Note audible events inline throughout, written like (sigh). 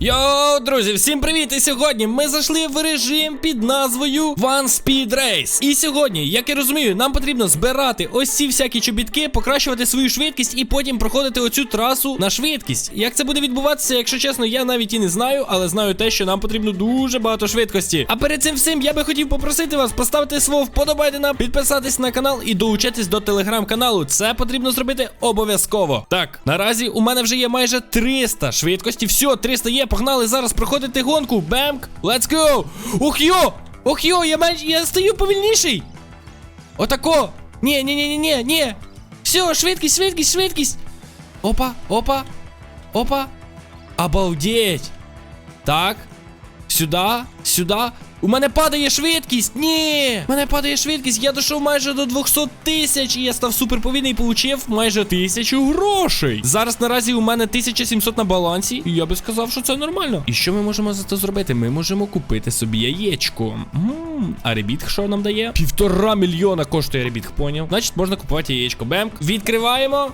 Йоу, друзі, всім привіт! І сьогодні ми зайшли в режим під назвою One Speed Race. І сьогодні, як я розумію, нам потрібно збирати ось ці всякі чобітки, покращувати свою швидкість і потім проходити оцю трасу на швидкість. Як це буде відбуватися, якщо чесно, я навіть і не знаю, але знаю те, що нам потрібно дуже багато швидкості. А перед цим всім я би хотів попросити вас поставити свого вподобайдена, підписатись на канал і долучитись до телеграм-каналу. Це потрібно зробити обов'язково. Так, наразі у мене вже є майже 300 швидкості. Все, 300 є. Погнали зараз проходити гонку. Бемк, let's go! Ух йо! Ух йо, я менш... я стаю повільніший. Отако. Ні, ні, ні, ні, ні, ні. Все, швидкість, швидкість, швидкість. Опа, опа, опа. Обалдеть. Так. Сюда, сюда. У мене падає швидкість. Ні. У мене падає швидкість. Я дійшов майже до 200 тисяч. І я став суперповільний і получив майже тисячу грошей. Зараз наразі у мене 1700 на балансі. І я би сказав, що це нормально. І що ми можемо за це зробити? Ми можемо купити собі яєчко. Ммм, а ребітх що нам дає? Півтора мільйона коштує ребітх, поняв? Значить, можна купувати яєчко. Бемк. Відкриваємо.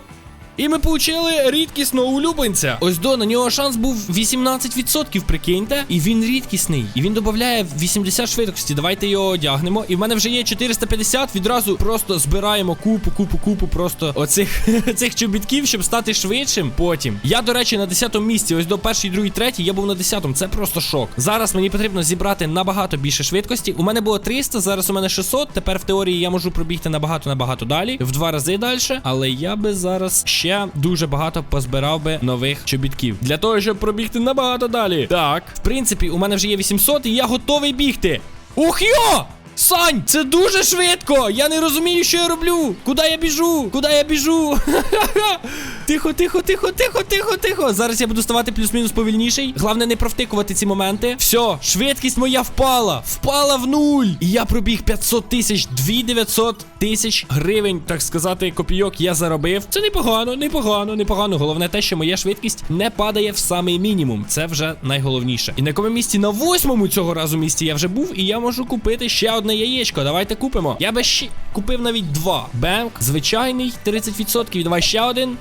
І ми получили рідкісного улюбленця. Ось до на нього шанс був 18%, прикиньте. І він рідкісний. І він додає 80 швидкості. Давайте його одягнемо. І в мене вже є 450. Відразу просто збираємо купу, купу, купу просто оцих (laughs) цих чобітків, щоб стати швидшим. Потім. Я, до речі, на 10-му місці. Ось до перший, другий, третій. Я був на 10-му. Це просто шок. Зараз мені потрібно зібрати набагато більше швидкості. У мене було 300, зараз у мене 600. Тепер в теорії я можу пробігти набагато набагато далі. В два рази далі. Але я би зараз ще дуже багато позбирав би нових чобітків. Для того, щоб пробігти набагато далі. Так, в принципі, у мене вже є 800 і я готовий бігти. Ух йо! Сань, це дуже швидко! Я не розумію, що я роблю. Куди я біжу? Куди я біжу? (laughs) Тихо, тихо, тихо, тихо, тихо, тихо. Зараз я буду ставати плюс-мінус повільніший. Головне не провтикувати ці моменти. Все, швидкість моя впала. Впала в нуль. І я пробіг 500 тисяч, 2900 тисяч гривень, так сказати, копійок я заробив. Це непогано, непогано, непогано. Головне те, що моя швидкість не падає в самий мінімум. Це вже найголовніше. І на якому місці? На восьмому цього разу місці я вже був, і я можу купити ще одне яєчко. Давайте купимо. Я би ще купив навіть два. Бенк, звичайний, 30%. Давай ще один.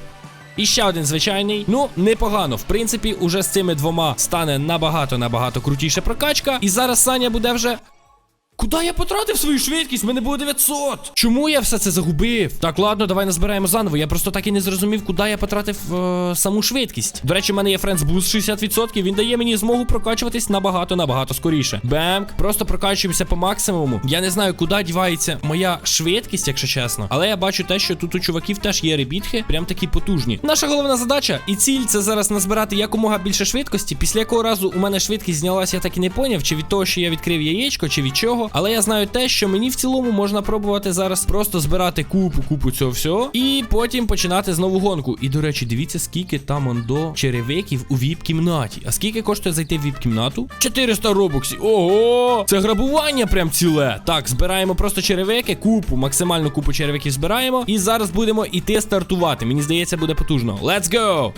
І ще один звичайний. Ну, непогано. В принципі, уже з цими двома стане набагато-набагато крутіша прокачка. І зараз Саня буде вже. Куди я потратив свою швидкість? В мене було 900. Чому я все це загубив? Так, ладно, давай назбираємо заново. Я просто так і не зрозумів, куди я потратив е, саму швидкість. До речі, в мене є Friends Boost 60%. Він дає мені змогу прокачуватись набагато-набагато скоріше. Бемк, просто прокачуємося по максимуму. Я не знаю, куди дівається моя швидкість, якщо чесно. Але я бачу те, що тут у чуваків теж є ребітхи, прям такі потужні. Наша головна задача і ціль це зараз назбирати якомога більше швидкості. Після якого разу у мене швидкість знялася, я так і не поняв, чи від того, що я відкрив яєчко, чи від чого. Але я знаю те, що мені в цілому можна пробувати зараз просто збирати купу, купу цього всього, і потім починати знову гонку. І до речі, дивіться, скільки там он до черевиків у віп-кімнаті. А скільки коштує зайти в віп-кімнату? 400 робоксів. Ого! Це грабування прям ціле. Так, збираємо просто черевики, купу, максимальну купу черевиків збираємо. І зараз будемо іти стартувати. Мені здається, буде потужно. Let's go!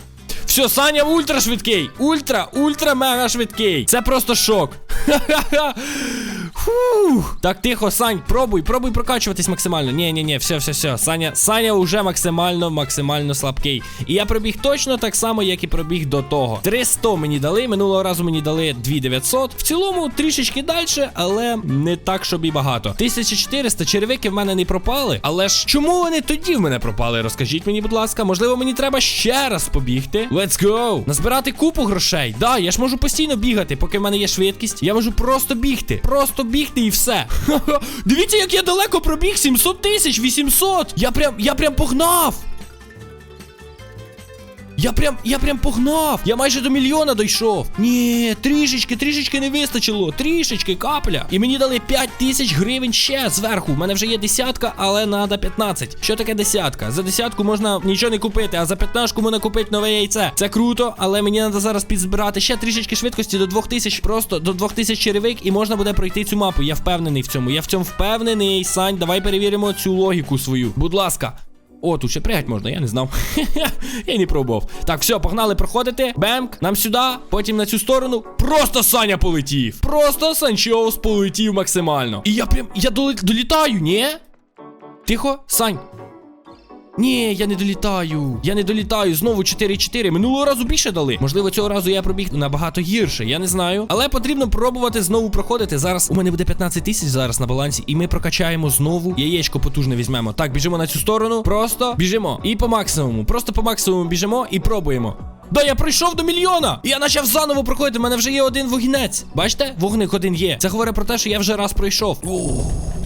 Все, Саня ультра швидкий. Ультра, ультра мега швидкий. Це просто шок. (laughs) Ха-ха-ха. Фух. Так, тихо, Сань, пробуй, пробуй прокачуватись максимально. Ні, ні, ні, все, все, все. Саня, Саня уже максимально, максимально слабкий. І я пробіг точно так само, як і пробіг до того. 300 мені дали, минулого разу мені дали 2900. В цілому трішечки далі, але не так, щоб і багато. 1400 черевики в мене не пропали. Але ж чому вони тоді в мене пропали? Розкажіть мені, будь ласка, можливо, мені треба ще раз побігти. Let's go! Назбирати купу грошей. Да, я ж можу постійно бігати, поки в мене є швидкість. Я можу просто бігти. Просто бігти і все. Ха-ха. (laughs) Дивіться, як я далеко пробіг. 700 тисяч, 800. Я прям, я прям погнав. Я прям, я прям погнав. Я майже до мільйона дійшов. Ні, трішечки, трішечки не вистачило. Трішечки, капля. І мені дали 5 тисяч гривень ще зверху. У мене вже є десятка, але треба 15. Що таке десятка? За десятку можна нічого не купити, а за 15 можна купити нове яйце. Це круто, але мені треба зараз підзбирати ще трішечки швидкості до 2000, просто до 2000 черевик, і можна буде пройти цю мапу. Я впевнений в цьому. Я в цьому впевнений. Сань, давай перевіримо цю логіку свою. Будь ласка. О, тут ще пригать можна, я не знав. (laughs) я не пробував. Так, все, погнали проходити. Бемк, нам сюди, потім на цю сторону. Просто Саня полетів. Просто Санчоус полетів максимально. І я прям. Я долітаю, ні? Тихо, Сань. Ні, я не долітаю. Я не долітаю. Знову 4-4. Минулого разу більше дали. Можливо, цього разу я пробіг набагато гірше. Я не знаю. Але потрібно пробувати знову проходити. Зараз у мене буде 15 тисяч зараз на балансі, і ми прокачаємо знову. Яєчко потужне візьмемо. Так, біжимо на цю сторону. Просто біжимо. І по максимуму. Просто по максимуму біжимо і пробуємо. Да, я прийшов до мільйона! І Я почав заново проходити. У мене вже є один вогінець. Бачите? Вогник один є. Це говорить про те, що я вже раз пройшов.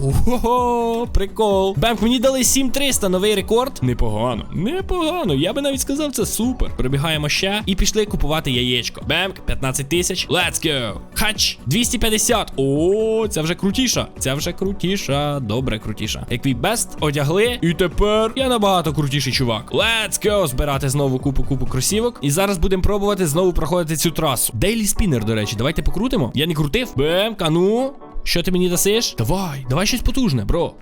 Ого, прикол. Бемк, мені дали 7300, новий рекорд. Непогано, непогано. Я би навіть сказав, це супер. Пробігаємо ще і пішли купувати яєчко. Бемк, 15 тисяч. Let's go. Хач, 250. О, це вже крутіша. Це вже крутіша. Добре, крутіша. Еквібест одягли. І тепер я набагато крутіший чувак. Let's go. Збирати знову купу купу кросівок. І зараз будемо пробувати знову проходити цю трасу. Дейлі спінер, до речі, давайте покрутимо. Я не крутив. Бемк, а ну. Що ти мені дасиш? Давай, давай щось потужне, бро.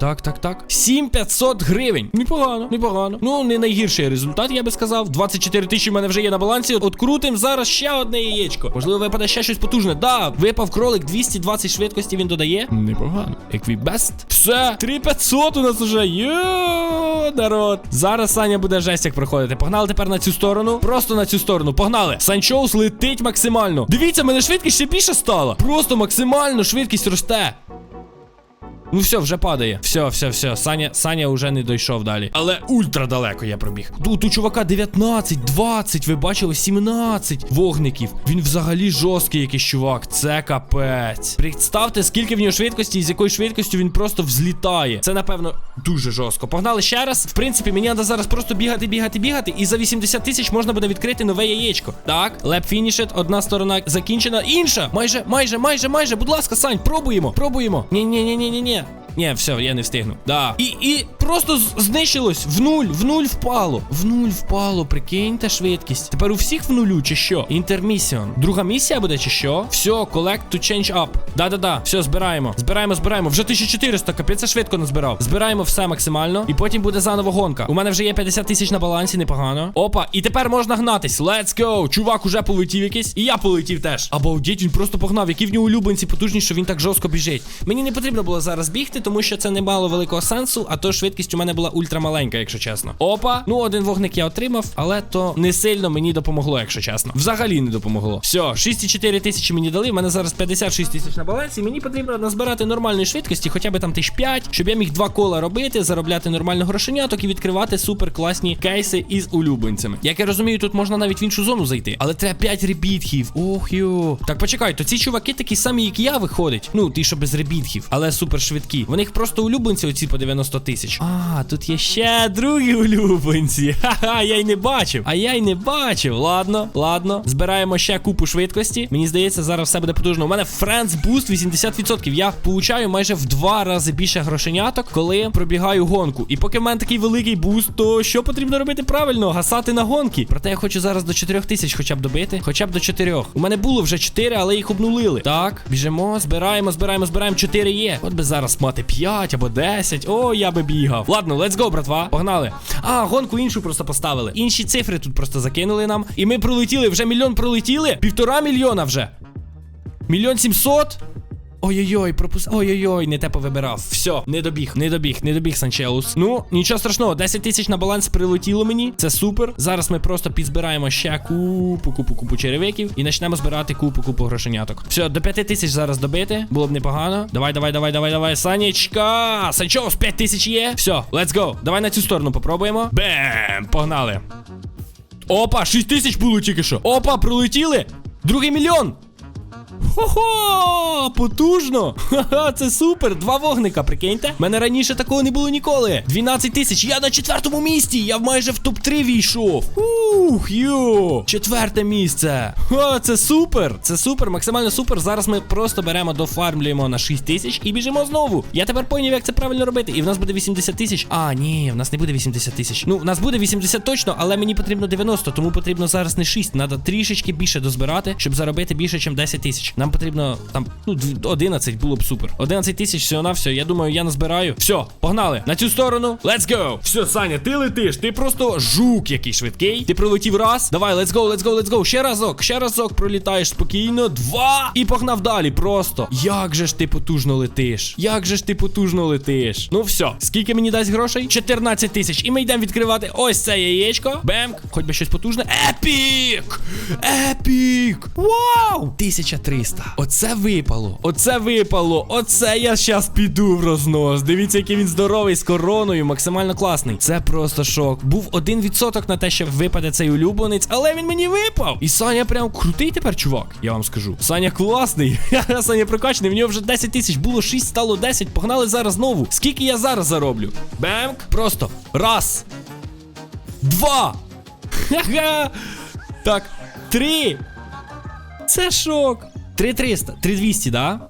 Так, так, так. 7500 гривень. Непогано, непогано. Ну, не найгірший результат, я би сказав. 24 тисячі в мене вже є на балансі. Открутим зараз ще одне яєчко. Можливо, випаде ще щось потужне. Да, випав кролик 220 швидкості він додає. Непогано. Еквібест. Все, 3500 у нас уже. Йо, народ. Зараз Саня буде жесть як проходити. Погнали тепер на цю сторону. Просто на цю сторону. Погнали. Санчоус летить максимально. Дивіться, мене швидкість ще більше стала. Просто максимально швидкість росте. Ну все, вже падає. Все, все, все. Саня, Саня вже не дійшов далі. Але ультра далеко я пробіг. Тут у чувака 19, 20, ви бачили, 17 вогників. Він взагалі жорсткий якийсь чувак. Це капець. Представте, скільки в нього швидкості і з якою швидкістю він просто взлітає. Це, напевно, дуже жорстко. Погнали ще раз. В принципі, мені треба зараз просто бігати, бігати, бігати. І за 80 тисяч можна буде відкрити нове яєчко. Так, леп фінішет, одна сторона закінчена. Інша. Майже, майже, майже, майже. Будь ласка, Сань, пробуємо. Пробуємо. Ні, ні, все, я не встигну. Да. І і просто знищилось. В нуль, в нуль впало. В нуль впало, прикиньте швидкість. Тепер у всіх в нулю, чи що? Інтермісіон. Друга місія буде, чи що? Все, collect to change up. Да-да-да. Все, збираємо. Збираємо, збираємо. Вже 1400, капець, я швидко назбирав. Збираємо все максимально. І потім буде заново гонка. У мене вже є 50 тисяч на балансі, непогано. Опа, і тепер можна гнатись. Let's go. Чувак уже полетів якийсь. І я полетів теж. Обалдіть, він просто погнав. Які в нього улюбленці потужні, що він так жорстко біжить. Мені не потрібно було зараз бігти, тому що це не мало великого сенсу, а то швидкість у мене була ультрамаленька, якщо чесно. Опа, ну один вогник я отримав, але то не сильно мені допомогло, якщо чесно. Взагалі не допомогло. Все, 6,4 тисячі мені дали. У мене зараз 56 тисяч на балансі. Мені потрібно назбирати нормальної швидкості, хоча б там тисяч 5, щоб я міг два кола робити, заробляти нормально грошеняток і відкривати супер класні кейси із улюбленцями. Як я розумію, тут можна навіть в іншу зону зайти, але треба 5 ребітхів. Ох йо. Так почекай, то ці чуваки такі самі, як я, виходять. Ну, ті, що без ребітхів, але супер швидкі. В них просто улюбленці оці по 90 тисяч. А, тут є ще другі улюбленці. (laughs) Ха-ха, я й не бачив. А я й не бачив. Ладно, ладно. Збираємо ще купу швидкості. Мені здається, зараз все буде потужно. У мене Friends Boost 80%. Я получаю майже в два рази більше грошеняток, коли пробігаю гонку. І поки в мене такий великий буст, то що потрібно робити правильно? Гасати на гонки. Проте я хочу зараз до 4 тисяч хоча б добити. Хоча б до 4. У мене було вже 4, але їх обнулили. Так, біжимо, збираємо, збираємо, збираємо. 4 є. От би зараз мати 5 або 10. О, я би бігав. Ладно, let's go, братва. Погнали. А, гонку іншу просто поставили. Інші цифри тут просто закинули нам. І ми пролетіли. Вже мільйон пролетіли. Півтора мільйона вже. Мільйон сімсот? Ой-ой-ой, пропус... Ой-ой-ой, не те повибирав. Все, не добіг, не добіг, не добіг Санчеус. Ну, нічого страшного, 10 тисяч на баланс прилетіло мені. Це супер. Зараз ми просто підзбираємо ще купу, купу, купу черевиків і почнемо збирати купу, купу грошеняток. Все, до 5 тисяч зараз добити. Було б непогано. Давай, давай, давай, давай, давай. Санечка! Санчеус, 5 тисяч є. Все, let's go. Давай на цю сторону попробуємо. Бем! Погнали. Опа, 6 тисяч було тільки що. Опа, прилетіли. Другий мільйон. Хо-хо! Потужно! Ха-ха, це супер! Два вогника, прикиньте. Мене раніше такого не було ніколи. 12 тисяч. Я на четвертому місці. Я майже в топ-3 війшов. Ух, йо! Четверте місце. Ха, це супер! Це супер, максимально супер. Зараз ми просто беремо, дофармлюємо на 6 тисяч і біжимо знову. Я тепер поняв, як це правильно робити. І в нас буде 80 тисяч. А, ні, в нас не буде 80 тисяч. Ну, в нас буде 80 точно, але мені потрібно 90, тому потрібно зараз не 6. Треба трішечки більше дозбирати, щоб заробити більше, ніж 10 тисяч. Нам Нам потрібно там ну 11 було б супер. 11 тисяч всього на все. Я думаю, я назбираю. Все, погнали на цю сторону. Let's go. Все, Саня, ти летиш. Ти просто жук який швидкий. Ти прилетів раз. Давай, let's go, let's go, let's go. Ще разок, ще разок пролітаєш спокійно. Два. І погнав далі. Просто. Як же ж ти потужно летиш? Як же ж ти потужно летиш? Ну все, скільки мені дасть грошей? 14 тисяч. І ми йдемо відкривати ось це яєчко. Бемк. Хоч би щось потужне. Епік! Епік! Вау! 1300. Оце випало. Оце випало. Оце я щас піду в рознос. Дивіться, який він здоровий з короною, максимально класний. Це просто шок. Був один відсоток на те, що випаде цей улюбленець, але він мені випав. І Саня прям крутий тепер, чувак. Я вам скажу. Саня класний. (laughs) Саня прокачаний. В нього вже 10 тисяч було 6, стало 10. Погнали зараз знову. Скільки я зараз зароблю? Бемк. Просто. Раз. Два. (laughs) Ха-ха. Так, три. Це шок. 3300. 3200, да?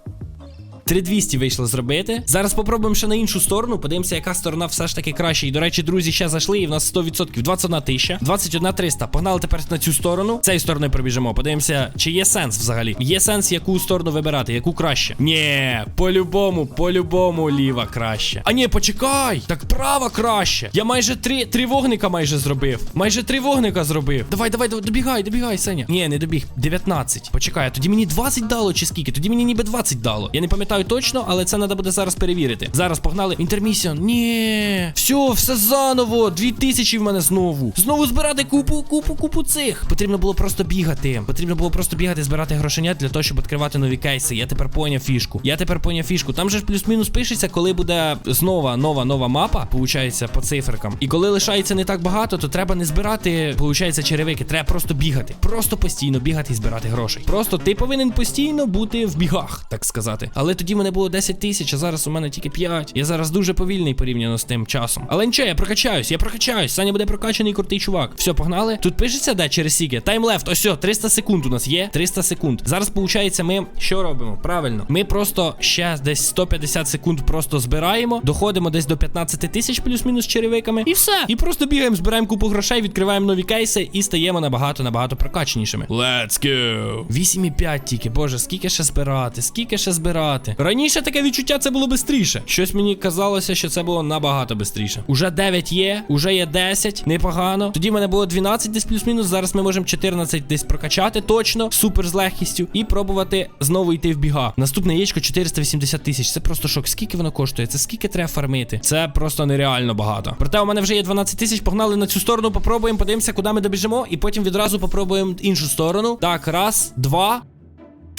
3200 вийшло зробити. Зараз попробуємо ще на іншу сторону. Подивимося, яка сторона все ж таки краще. І, до речі, друзі, ще зайшли, і в нас 100%. 21 тисяча, 21 300. Погнали тепер на цю сторону. Цією стороною пробіжимо. Подивимося, чи є сенс взагалі. Є сенс, яку сторону вибирати, яку краще. Ні, по-любому, по-любому ліва краще. А ні, почекай! Так права краще. Я майже три, три вогника майже зробив. Майже три вогника зробив. Давай, давай, добігай, добігай, Сеня. Ні, не добіг. 19. Почекай, а тоді мені 20 дало чи скільки? Тоді мені ніби 20 дало. Я не пам'ятаю точно, але це треба буде зараз перевірити. Зараз погнали. Інтермісіон. Ні. Все, все заново. 2000 в мене знову. Знову збирати купу, купу, купу цих. Потрібно було просто бігати. Потрібно було просто бігати, збирати грошенят для того, щоб відкривати нові кейси. Я тепер поняв фішку. Я тепер поняв фішку. Там же ж плюс-мінус пишеться, коли буде знову нова нова мапа, получається, по циферкам. І коли лишається не так багато, то треба не збирати, получається, черевики. Треба просто бігати. Просто постійно бігати і збирати грошей. Просто ти повинен постійно бути в бігах, так сказати. Але тоді в мене було 10 тисяч, а зараз у мене тільки 5. Я зараз дуже повільний порівняно з тим часом. Але нічого, я прокачаюсь, я прокачаюсь. Саня буде прокачаний крутий чувак. Все, погнали. Тут пишеться, де через сіки. Таймлефт. Ось, все, 300 секунд у нас є. 300 секунд. Зараз, виходить, ми що робимо? Правильно. Ми просто ще десь 150 секунд просто збираємо. Доходимо десь до 15 тисяч плюс-мінус черевиками. І все. І просто бігаємо, збираємо купу грошей, відкриваємо нові кейси і стаємо набагато набагато прокачанішими. Let's go! 8,5 тільки. Боже, скільки ще збирати? Скільки ще збирати? Раніше таке відчуття це було швидше. Щось мені казалося, що це було набагато швидше. Уже 9 є, уже є 10, непогано. Тоді в мене було 12 десь плюс-мінус. Зараз ми можемо 14 десь прокачати точно, супер з легкістю, і пробувати знову йти в біга. Наступне яєчко 480 тисяч. Це просто шок. Скільки воно коштує? Це скільки треба фармити? Це просто нереально багато. Проте у мене вже є 12 тисяч. Погнали на цю сторону, попробуємо, подивимося, куди ми добіжимо, і потім відразу попробуємо іншу сторону. Так, раз, два.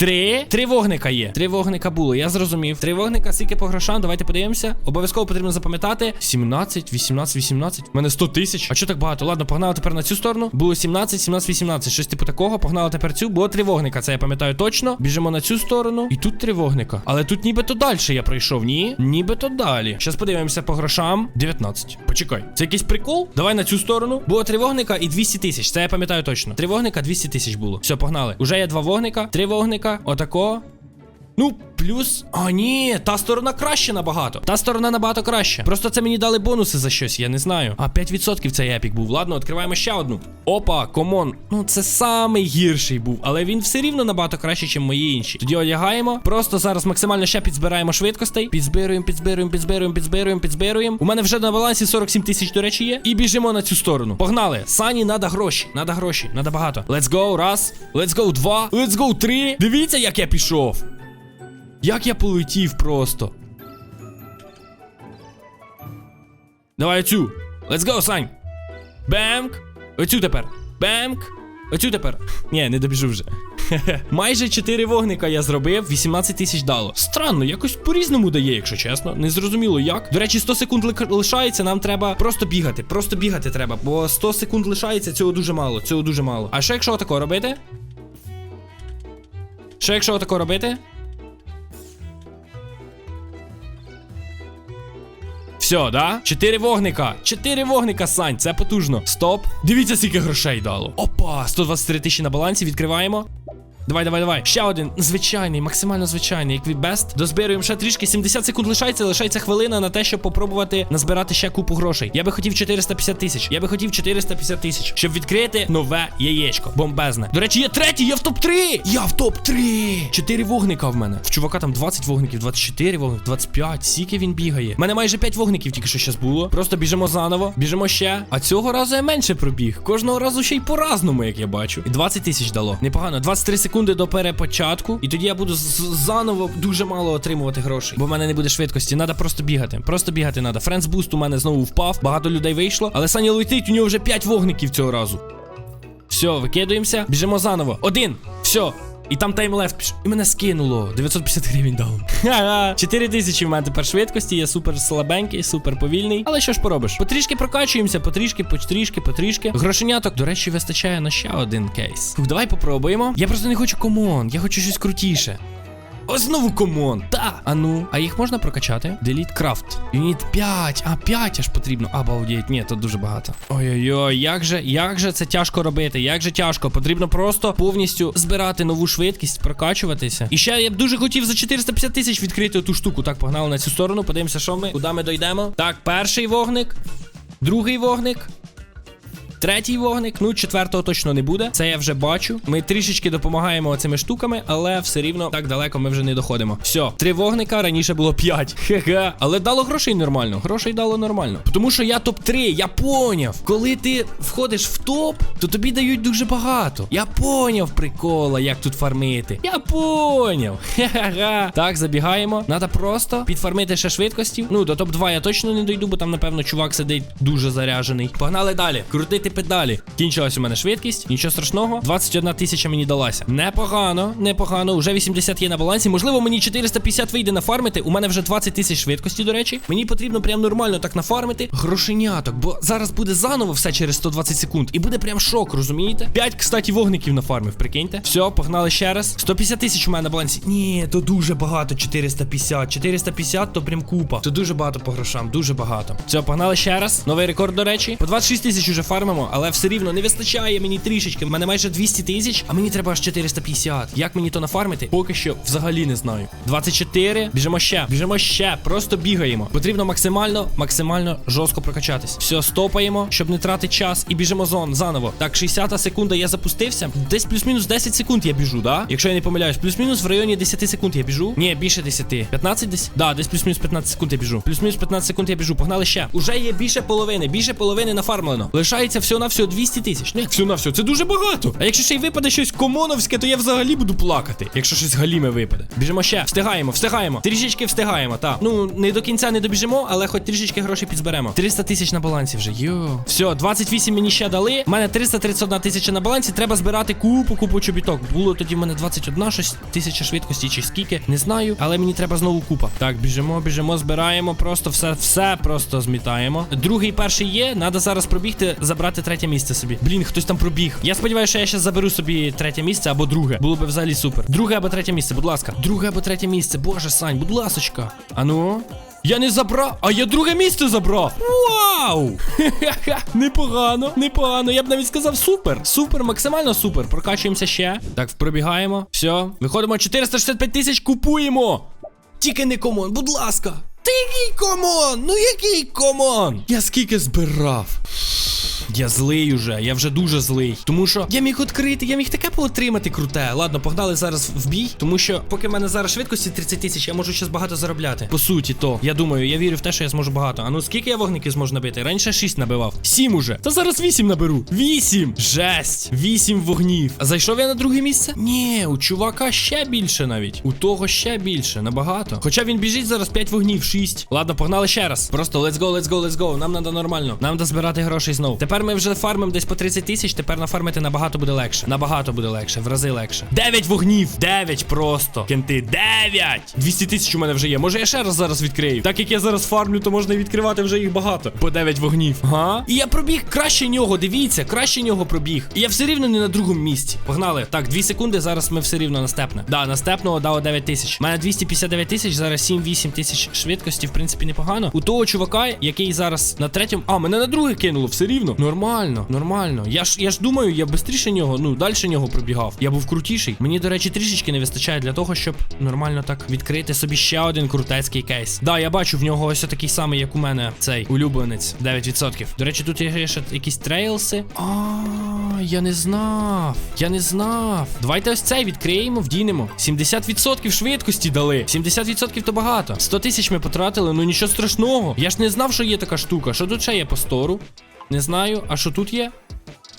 Три. Три вогника є. Три вогника було, я зрозумів. Три вогника, скільки по грошам, давайте подивимося. Обов'язково потрібно запам'ятати. 17, 18, 18. У мене 100 тисяч. А що так багато? Ладно, погнали тепер на цю сторону. Було 17, 17, 18. Щось типу такого. Погнали тепер цю. Було три вогника, це я пам'ятаю точно. Біжимо на цю сторону. І тут три вогника. Але тут нібито далі я пройшов. Ні, нібито далі. Щас подивимося по грошам. 19. Почекай. Це якийсь прикол? Давай на цю сторону. Було три вогника і 200 тисяч. Це я пам'ятаю точно. Три вогника, 200 тисяч було. Все, погнали. Уже є два вогника, три вогника. Отако. Ну, плюс. А, ні, та сторона краще набагато. Та сторона набагато краще. Просто це мені дали бонуси за щось, я не знаю. А 5% цей епік був. Ладно, відкриваємо ще одну. Опа, комон. Ну, це самий гірший був, але він все рівно набагато краще, ніж мої інші. Тоді одягаємо. Просто зараз максимально ще підзбираємо швидкостей. Підзбируємо, підзбируємо, підзбируємо, підзбируємо, підзбируємо. У мене вже на балансі 47 тисяч, до речі, є. І біжимо на цю сторону. Погнали. Сані надо гроші. Надо гроші. Надо багато. Let's go. Раз. Let's go. Два. Let's go. Три. Дивіться, як я пішов. Як я полетів просто. Давай оцю. Let's go, Сань. Бемк. Оцю тепер. Бемк. Оцю тепер. (laughs) Ні, не добіжу вже. (laughs) Майже 4 вогника я зробив, 18 тисяч дало. Странно, якось по-різному дає, якщо чесно. Не зрозуміло як. До речі, 100 секунд лишається, нам треба просто бігати. Просто бігати треба, бо 100 секунд лишається, цього дуже мало. Цього дуже мало. А що якщо отако робити? Що якщо отако робити? Все, да? Чотири вогника. Чотири вогника, Сань, це потужно. Стоп. Дивіться, скільки грошей дало. Опа, 123 тисячі на балансі, відкриваємо. Давай, давай, давай. Ще один звичайний, максимально звичайний, Best. Дозбируємо ще трішки. 70 секунд лишається, лишається хвилина на те, щоб попробувати назбирати ще купу грошей. Я би хотів 450 тисяч. Я би хотів 450 тисяч, щоб відкрити нове яєчко. Бомбезне. До речі, я третій, я в топ-3! Я в топ-3! Чотири вогника в мене. В чувака там 20 вогників, 24 вогників, 25. Скільки він бігає. У мене майже 5 вогників тільки що щас було. Просто біжимо заново, біжимо ще. А цього разу я менше пробіг. Кожного разу ще й по-разному, як я бачу. І 20 тисяч дало. Непогано. 23 секунди до перепочатку. І тоді я буду заново дуже мало отримувати грошей. Бо в мене не буде швидкості. Надо просто бігати. Просто бігати треба. Френдс буст у мене знову впав. Багато людей вийшло. Але Саня летить, у нього вже 5 вогників цього разу. Все, викидуємося. Біжимо заново. Один. Все. І там таймлефт пішов. І мене скинуло. 950 гривень даун. Ха-ха. 4 тисячі в мене тепер швидкості. Я супер слабенький, супер повільний. Але що ж поробиш? Потрішки прокачуємося, потрішки, потрішки, потрішки. Грошеняток, до речі, вистачає на ще один кейс. Фух, давай попробуємо. Я просто не хочу комон, я хочу щось крутіше. О, знову комон. Та. А ну, а їх можна прокачати? Delete craft. Юніт 5. А 5 аж потрібно. Обалдеть. Ні, тут дуже багато. Ой-ой-ой, як же, як же це тяжко робити? Як же тяжко? Потрібно просто повністю збирати нову швидкість, прокачуватися. І ще я б дуже хотів за 450 тисяч відкрити ту штуку. Так, погнали на цю сторону. Подивимося, що ми, куди ми дойдемо. Так, перший вогник, другий вогник. Третій вогник, ну четвертого точно не буде. Це я вже бачу. Ми трішечки допомагаємо цими штуками, але все рівно так далеко ми вже не доходимо. Все, три вогника, раніше було п'ять. (laughs) Хе-хе. Але дало грошей нормально. Грошей дало нормально. Тому що я топ-3, я поняв. Коли ти входиш в топ, то тобі дають дуже багато. Я поняв прикола, як тут фармити. Я поняв. (laughs) Хе-хе. Так, забігаємо. Надо просто підфармити ще швидкості. Ну, до топ-2 я точно не дойду, бо там, напевно, чувак сидить дуже заряжений. Погнали далі. Крутити педалі. Кінчилась у мене швидкість. Нічого страшного. 21 тисяча мені далася. Непогано, непогано. Уже 80 є на балансі. Можливо, мені 450 вийде нафармити. У мене вже 20 тисяч швидкості, до речі. Мені потрібно прям нормально так нафармити. Грошеняток, бо зараз буде заново все через 120 секунд. І буде прям шок, розумієте? 5, кстати, вогників нафармив, прикиньте. Все, погнали ще раз. 150 тисяч у мене на балансі. Ні, то дуже багато. 450. 450 то прям купа. То дуже багато по грошам, дуже багато. Все, погнали ще раз. Новий рекорд, до речі. По 26 тисяч уже фармимо, але все рівно не вистачає мені трішечки. Мене майже 200 тисяч, а мені треба аж 450. Як мені то нафармити? Поки що взагалі не знаю. 24. Біжимо ще. Біжимо ще. Просто бігаємо. Потрібно максимально, максимально жорстко прокачатись. Все, стопаємо, щоб не тратити час. І біжимо зон заново. Так, 60 секунда я запустився. Десь плюс-мінус 10 секунд я біжу, да? Якщо я не помиляюсь, плюс-мінус в районі 10 секунд я біжу. Ні, більше 10. 15 десь? Да, десь плюс-мінус 15 секунд я біжу. Плюс-мінус 15 секунд я біжу. Погнали ще. Уже є більше половини. Більше половини нафармлено. Лишається всього на всього 200 тисяч. Ну як всього на всього? Це дуже багато. А якщо ще й випаде щось комоновське, то я взагалі буду плакати. Якщо щось галіме випаде. Біжимо ще. Встигаємо, встигаємо. Трішечки встигаємо. Так. Ну, не до кінця не добіжимо, але хоч трішечки грошей підзберемо. 300 тисяч на балансі вже. Йо. Все, 28 мені ще дали. У мене 331 тисяча на балансі. Треба збирати купу, купу чобіток. Було тоді в мене 21 щось тисяча швидкості чи скільки. Не знаю, але мені треба знову купа. Так, біжимо, біжимо, збираємо. Просто все, все просто змітаємо. Другий, перший є. Надо зараз пробігти, забрати третє місце собі. Блін, хтось там пробіг. Я сподіваюся, що я ще заберу собі третє місце або друге. Було б взагалі супер. Друге або третє місце, будь ласка. Друге або третє місце. Боже, Сань, будь ласочка. Ану. Я не забрав, а я друге місце забрав. Вау! (laughs) Непогано, непогано. Я б навіть сказав супер. Супер, максимально супер. Прокачуємося ще. Так, пробігаємо. Все. Виходимо 465 тисяч, купуємо. Тільки не комон, будь ласка. Ти який комон? Ну який комон? Я скільки збирав? Я злий уже, я вже дуже злий. Тому що я міг відкрити, я міг таке поотримати круте. Ладно, погнали зараз в бій. Тому що, поки в мене зараз швидкості 30 тисяч, я можу щас багато заробляти. По суті, то я думаю, я вірю в те, що я зможу багато. А ну скільки я вогники зможу набити? Раніше 6 набивав. 7 уже. Та зараз 8 наберу. 8! Жесть! 8 вогнів. А зайшов я на друге місце? Ні, у чувака ще більше навіть. У того ще більше, набагато. Хоча він біжить зараз 5 вогнів, 6. Ладно, погнали ще раз. Просто let's go, let's go, let's go. Нам треба нормально. Нам треба збирати грошей знову. Тепер ми вже фармимо десь по 30 тисяч. Тепер нафармити набагато буде легше. Набагато буде легше, в рази легше. 9 вогнів! 9 просто. Кенти, 9! 200 тисяч у мене вже є. Може я ще раз зараз відкрию. Так як я зараз фармлю, то можна і відкривати вже їх багато. По 9 вогнів. Ага. І я пробіг краще нього, дивіться, краще нього пробіг. І я все рівно не на другому місці. Погнали. Так, 2 секунди, зараз ми все рівно на степне. Да, на степного дало 9 тисяч. У мене 259 тисяч, зараз 7-8 тисяч швидкості, в принципі, непогано. У того чувака, який зараз на третьому. А, мене на друге кинуло, все рівно. Нормально, нормально. Я ж я ж думаю, я швидше нього, ну, далі нього пробігав. Я був крутіший. Мені, до речі, трішечки не вистачає для того, щоб нормально так відкрити собі ще один крутецький кейс. Да, я бачу в нього ось такий самий, як у мене, цей улюбленець. 9%. До речі, тут є ще якісь трейлси. А, я не знав. Я не знав. Давайте ось цей відкриємо, вдінемо. 70% швидкості дали. 70% то багато. 100 тисяч ми потратили, ну нічого страшного. Я ж не знав, що є така штука. Що тут ще є по стору? Не знаю. А що тут є?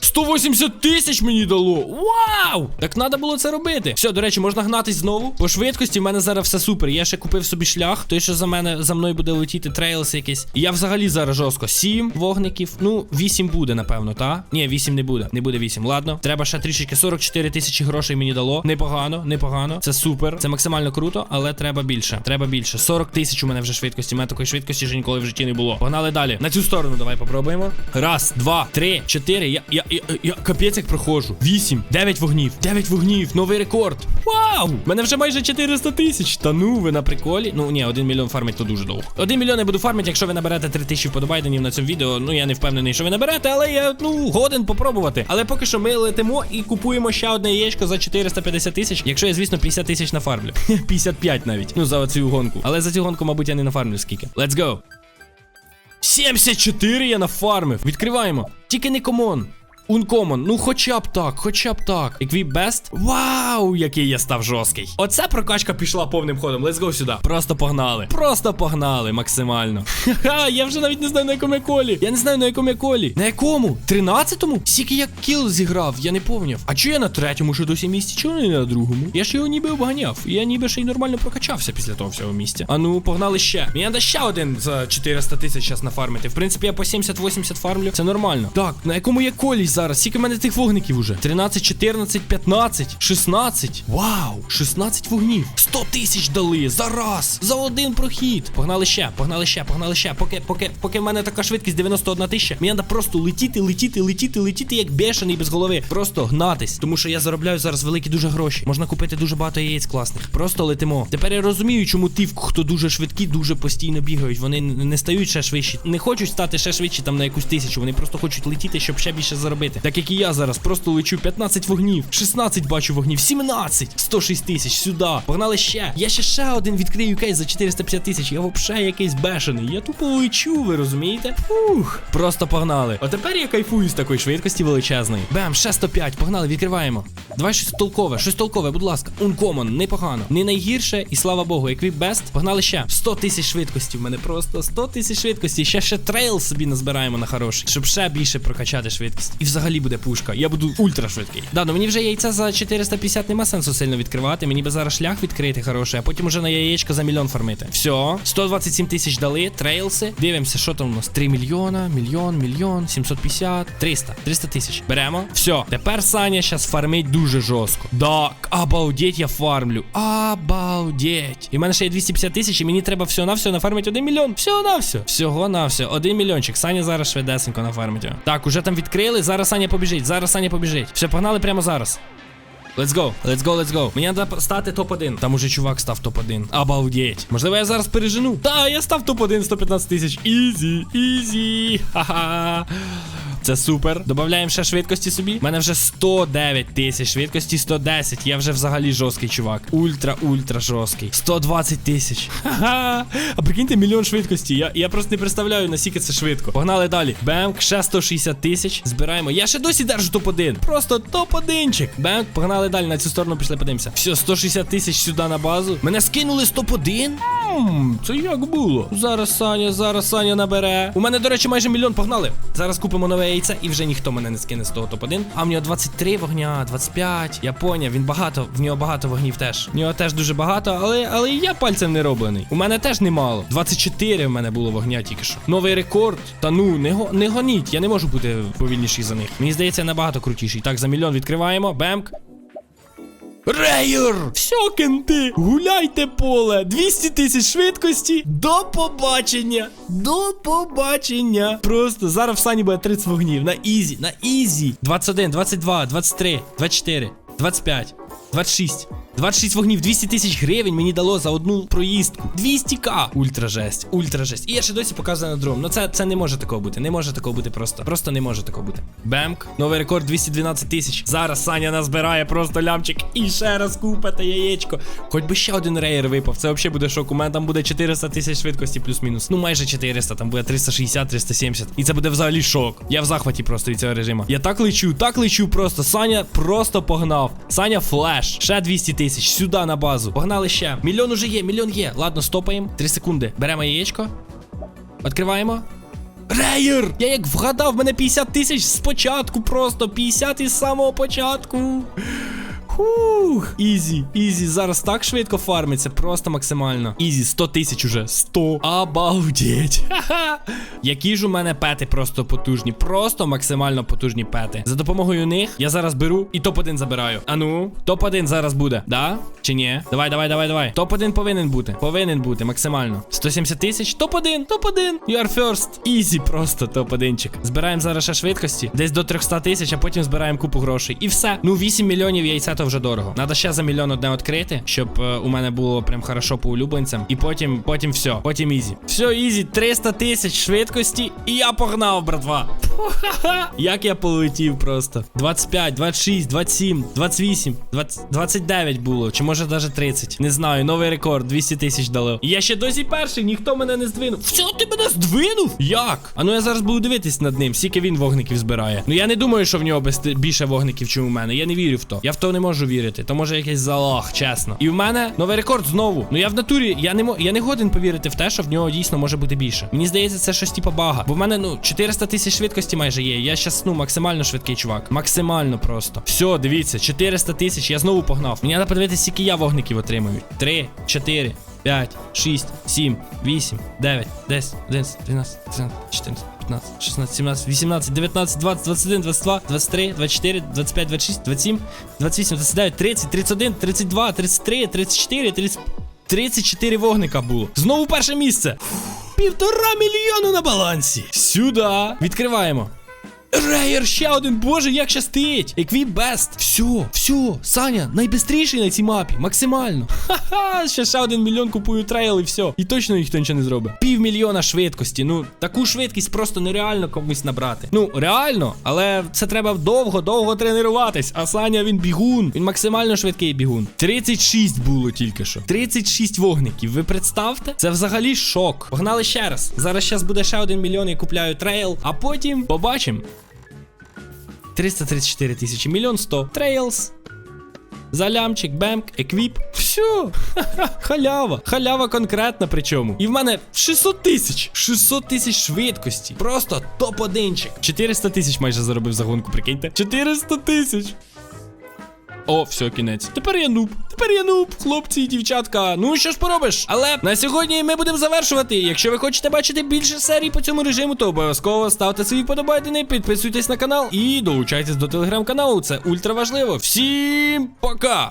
180 тисяч мені дало! Вау! Так треба було це робити. Все, до речі, можна гнатись знову. По швидкості в мене зараз все супер. Я ще купив собі шлях. Той, що за мене за мною буде летіти, трейлс якийсь. І я взагалі зараз жорстко. 7 вогників. Ну, 8 буде, напевно, та? Ні, 8 не буде. Не буде 8. Ладно. Треба ще трішки 44 тисячі грошей мені дало. Непогано, непогано. Це супер. Це максимально круто, але треба більше. Треба більше. 40 тисяч у мене вже швидкості. У мене такої швидкості вже ніколи в житті не було. Погнали далі. На цю сторону давай попробуємо. Раз, два, три, чотири. Я, я, я, я капець як проходжу. Вісім, дев'ять вогнів. Дев'ять вогнів. Новий рекорд. Вау! Мене вже майже 400 тисяч. Та ну ви на приколі. Ну ні, один мільйон фармить то дуже довго. Один мільйон я буду фармити, якщо ви наберете 3 тисячі вподобайденів на цьому відео. Ну я не впевнений, що ви наберете, але я ну годен попробувати. Але поки що ми летимо і купуємо ще одне яєчко за 450 тисяч. Якщо я, звісно, 50 тисяч нафармлю. (laughs) 55 навіть. Ну за цю гонку. Але за цю гонку, мабуть, я не нафармлю скільки. Let's go. 74 я нафармив. Відкриваємо. Тільки не комон. Ункомон, ну хоча б так, хоча б так. Еквіп Best. Вау, який я став жорсткий. Оце прокачка пішла повним ходом. Let's go сюди. Просто погнали. Просто погнали максимально. Ха-ха, я вже навіть не знаю на якому я колі. Я не знаю на якому я колі. На якому? 13-му? Скільки я кіл зіграв, я не помнив. А чого я на третьому ще досі місці? Чого не на другому? Я ж його ніби обганяв. Я ніби ще й нормально прокачався після того всього місця. А ну, погнали ще. Мені треба ще один за 400 тисяч зараз нафармити. В принципі, я по 70-80 фармлю. Це нормально. Так, на якому я колі зараз? Скільки в мене тих вогників уже? 13, 14, 15, 16. Вау! 16 вогнів. 100 тисяч дали за раз. За один прохід. Погнали ще, погнали ще, погнали ще. Поки, поки, поки в мене така швидкість 91 тисяча. Мені треба просто летіти, летіти, летіти, летіти, як бешений без голови. Просто гнатись. Тому що я заробляю зараз великі дуже гроші. Можна купити дуже багато яєць класних. Просто летимо. Тепер я розумію, чому ті, хто дуже швидкі, дуже постійно бігають. Вони не стають ще швидші. Не хочуть стати ще швидші там на якусь тисячу. Вони просто хочуть летіти, щоб ще більше заробити. Так як і я зараз просто лечу 15 вогнів, 16 бачу вогнів, 17, 106 тисяч сюди. Погнали ще. Я ще ще один відкрию кейс за 450 тисяч. Я вообще якийсь бешений. Я тупо лечу, ви розумієте? Фух, просто погнали. А тепер я кайфую з такої швидкості величезної. Бем, ще 105, погнали, відкриваємо. Давай щось толкове, щось толкове, будь ласка. Uncommon, непогано. Не найгірше, і слава Богу, Equip Best. Погнали ще. 100 тисяч швидкості. В мене просто 100 тисяч швидкості. Ще ще трейл собі назбираємо на хороший, щоб ще більше прокачати швидкість. І взагалі буде пушка. Я буду ультра швидкий. Да, ну мені вже яйця за 450 нема сенсу сильно відкривати. Мені би зараз шлях відкрити хороший, а потім уже на яєчко за мільйон фармити. Все, 127 тисяч дали, трейлси. Дивимося, що там у нас. 3 мільйона, мільйон, мільйон, 750, 300. 300 тисяч. Беремо. Все. Тепер Саня зараз фармить дуже жорстко. Так, обалдеть, я фармлю. Обалдеть. І в мене ще є 250 тисяч, і мені треба всього на все нафармити 1 мільйон. Всього на все. Всього на все. 1 мільйончик. Саня зараз швидесенько нафармить. Так, уже там відкрили. Зараз Саня побіжить. Зараз Саня побіжить. Все, погнали прямо зараз. Let's go, let's go, let's go. Мені треба стати топ-1. Там уже чувак став топ-1. Обалдеть. Можливо, я зараз пережену. Та, я став топ-1 115 тисяч. Ізі, ізі. Це супер. Добавляємо ще швидкості собі. У мене вже 109 тисяч швидкості, 110. Я вже взагалі жорсткий чувак. Ультра, ультра жорсткий. 120 тисяч. Ха-ха. А прикиньте, мільйон швидкості. Я, я просто не представляю, наскільки це швидко. Погнали далі. Бемк, ще 160 тисяч. Збираємо. Я ще досі держу топ-1. Просто топ-1чик. Бемк, погнали далі. На цю сторону пішли, подивимося. Все, 160 тисяч сюди на базу. Мене скинули з топ-1? Ммм, це як було? Зараз Саня, зараз Саня набере. У мене, до речі, майже мільйон. Погнали. Зараз купимо нове яйце і вже ніхто мене не скине з того топ-1. А в нього 23 вогня, 25. Я поняв, він багато, в нього багато вогнів теж. В нього теж дуже багато, але, але і я пальцем не роблений. У мене теж немало. 24 в мене було вогня тільки що. Новий рекорд. Та ну, не, не гоніть. Я не можу бути повільніший за них. Мені здається, набагато крутіший. Так, за мільйон відкриваємо. Бемк. Рейер! Все, кенти! Гуляйте поле! 200 тисяч швидкості! До побачення! До побачення! Просто зараз в сані буде 30 вогнів. На ізі, на ізі! 21, 22, 23, 24, 25, 26. 26 вогнів, 200 тисяч гривень мені дало за одну проїздку. 200к. Ультра жесть, ультра жесть. І я ще досі показую на дром. Ну це, це не може такого бути. Не може такого бути просто. Просто не може такого бути. Бемк. Новий рекорд 212 тисяч. Зараз Саня назбирає просто лямчик і ще раз купите яєчко. Хоч би ще один рейер випав. Це взагалі буде шок. У мене там буде 400 тисяч швидкості плюс-мінус. Ну майже 400, там буде 360, 370. І це буде взагалі шок. Я в захваті просто від цього режиму. Я так лечу, так лечу просто. Саня просто погнав. Саня флеш. Ще 200 тисяч. Сюди на базу. Погнали ще. Мільйон уже є, мільйон є. Ладно, стопаємо. Три секунди. Беремо яєчко. Відкриваємо. Рейер! Я як вгадав, мене 50 тисяч спочатку просто. 50 із самого початку. Хух, ізі, ізі, зараз так швидко фармиться, просто максимально. Ізі, 100 тисяч уже. 100. Обалдеть. Ха-ха. Які ж у мене пети просто потужні, просто максимально потужні пети. За допомогою них я зараз беру і топ-1 забираю. Ану, топ-1 зараз буде, да? Чи ні? Давай, давай, давай, давай. Топ-1 повинен бути. Повинен бути максимально. 170 тисяч. Топ-1, топ-1. You are first. Ізі, просто топ-1чик. Збираємо зараз ще швидкості. Десь до 300 тисяч, а потім збираємо купу грошей. І все. Ну, 8 мільйонів яйця то вже дорого. Надо ще за мільйон одне відкрити, щоб е, у мене було прям хорошо по улюбленцям. І потім, потім все. Потім ізі. Все, ізі, 300 тисяч швидкості. І я погнав, братва. Як я полетів просто. 25, 26, 27, 28, 20, 29 було. Чи може навіть 30. Не знаю, новий рекорд, 200 тисяч дало. І я ще досі перший, ніхто мене не здвинув. Все, ти мене здвинув? Як? А ну я зараз буду дивитись над ним, скільки він вогників збирає. Ну я не думаю, що в нього більше вогників, ніж у мене. Я не вірю в то. Я в то не можу вірити. То може якийсь залог, чесно. І в мене новий рекорд знову. Ну я в натурі, я не мо... я не годен повірити в те, що в нього дійсно може бути більше. Мені здається, це щось типа бага. Бо в мене ну 400 тисяч швидкості майже є. Я щас ну максимально швидкий чувак. Максимально просто. Все, дивіться, 400 тисяч. Я знову погнав. Мені треба подивитися, скільки я вогників отримую. 3, 4, 5, 6, 7, 8, 9, 10, 11, 12, 13, 14, 15, 16, 17, 18, 19, 20, 21, 22, 23, 24, 25, 26, 27, 28, 29, 30, 31, 32, 33, 34, 30... 34 вогника було. Знову перше місце. Півтора мільйону на балансі. Сюда Відкриваємо. Рейер, ще один, боже, як щастить! Еквіп бест. Все, все, Саня, найбистріший на цій мапі, максимально. Ха-ха, ще ще один мільйон купую трейл і все. І точно ніхто нічого не зробить. Півмільйона швидкості. Ну, таку швидкість просто нереально комусь набрати. Ну, реально, але це треба довго-довго тренуватись. А Саня він бігун. Він максимально швидкий бігун. 36 було тільки що. 36 вогників. Ви представте? Це взагалі шок. Погнали ще раз. Зараз щас буде ще один мільйон і купляю трейл, а потім побачимо. 334 тисячі, мільйон 100. Трейлс. Залямчик, бемк, еквіп. Все. (laughs) Халява. Халява конкретна причому. І в мене 600 тисяч. 600 тисяч швидкості. Просто топ-одинчик. 400 тисяч майже заробив за гонку, прикиньте. 400 тисяч. О, все, кінець. Тепер я нуб. Тепер я нуб, хлопці і дівчатка. Ну що ж поробиш? Але на сьогодні ми будемо завершувати. Якщо ви хочете бачити більше серій по цьому режиму, то обов'язково ставте свої вподобайдини, підписуйтесь на канал і долучайтесь до телеграм-каналу. Це ультра важливо. Всім пока!